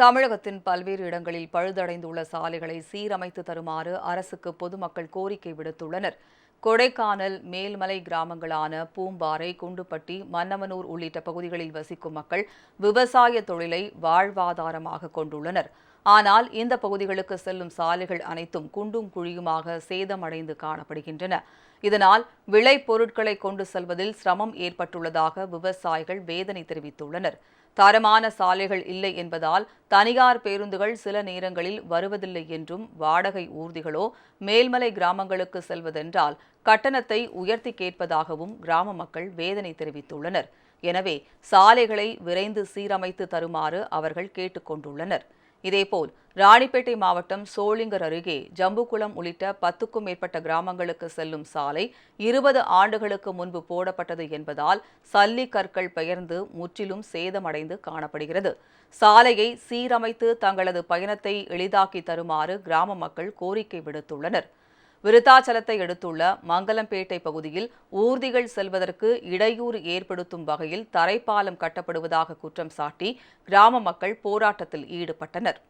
தமிழகத்தின் பல்வேறு இடங்களில் பழுதடைந்துள்ள சாலைகளை சீரமைத்து தருமாறு அரசுக்கு பொதுமக்கள் கோரிக்கை விடுத்துள்ளனர். கொடைக்கானல் மேல்மலை கிராமங்களான பூம்பாறை குண்டுப்பட்டி மன்னமனூர் உள்ளிட்ட பகுதிகளில் வசிக்கும் மக்கள் விவசாய தொழிலை வாழ்வாதாரமாக கொண்டுள்ளனர். ஆனால் இந்த பகுதிகளுக்கு செல்லும் சாலைகள் அனைத்தும் குண்டும் குழியுமாக சேதமடைந்து காணப்படுகின்றன. இதனால் விளை பொருட்களை கொண்டு செல்வதில் சிரமம் ஏற்பட்டுள்ளதாக விவசாயிகள் வேதனை தெரிவித்துள்ளனர். தரமான சாலைகள் இல்லை என்பதால் தனியார் பேருந்துகள் சில நேரங்களில் வருவதில்லை என்றும் வாடகை ஊர்திகளோ மேல்மலை கிராமங்களுக்கு செல்வதென்றால் கட்டணத்தை உயர்த்தி கேட்பதாகவும் கிராம மக்கள் வேதனை தெரிவித்துள்ளனர். எனவே சாலைகளை விரைந்து சீரமைத்து தருமாறு அவர்கள் கேட்டுக்கொண்டுள்ளனர். இதேபோல் ராணிப்பேட்டை மாவட்டம் சோளிங்கர் அருகே ஜம்புகுளம் உள்ளிட்ட பத்துக்கும் மேற்பட்ட கிராமங்களுக்கு செல்லும் சாலை இருபது ஆண்டுகளுக்கு முன்பு போடப்பட்டது என்பதால் சல்லி கற்கள் பெயர்ந்து முற்றிலும் சேதமடைந்து காணப்படுகிறது. சாலையை சீரமைத்து தங்களது பயணத்தை எளிதாக்கி தருமாறு கிராம மக்கள் கோரிக்கை விடுத்துள்ளனர். விருத்தாச்சலத்தை அடுத்துள்ள மங்கலம்பேட்டை பகுதியில் ஊர்திகள் செல்வதற்கு இடையூறு ஏற்படுத்தும் வகையில் தரைப்பாலம் கட்டப்படுவதாக குற்றம் சாட்டி கிராம மக்கள் போராட்டத்தில் ஈடுபட்டனர்.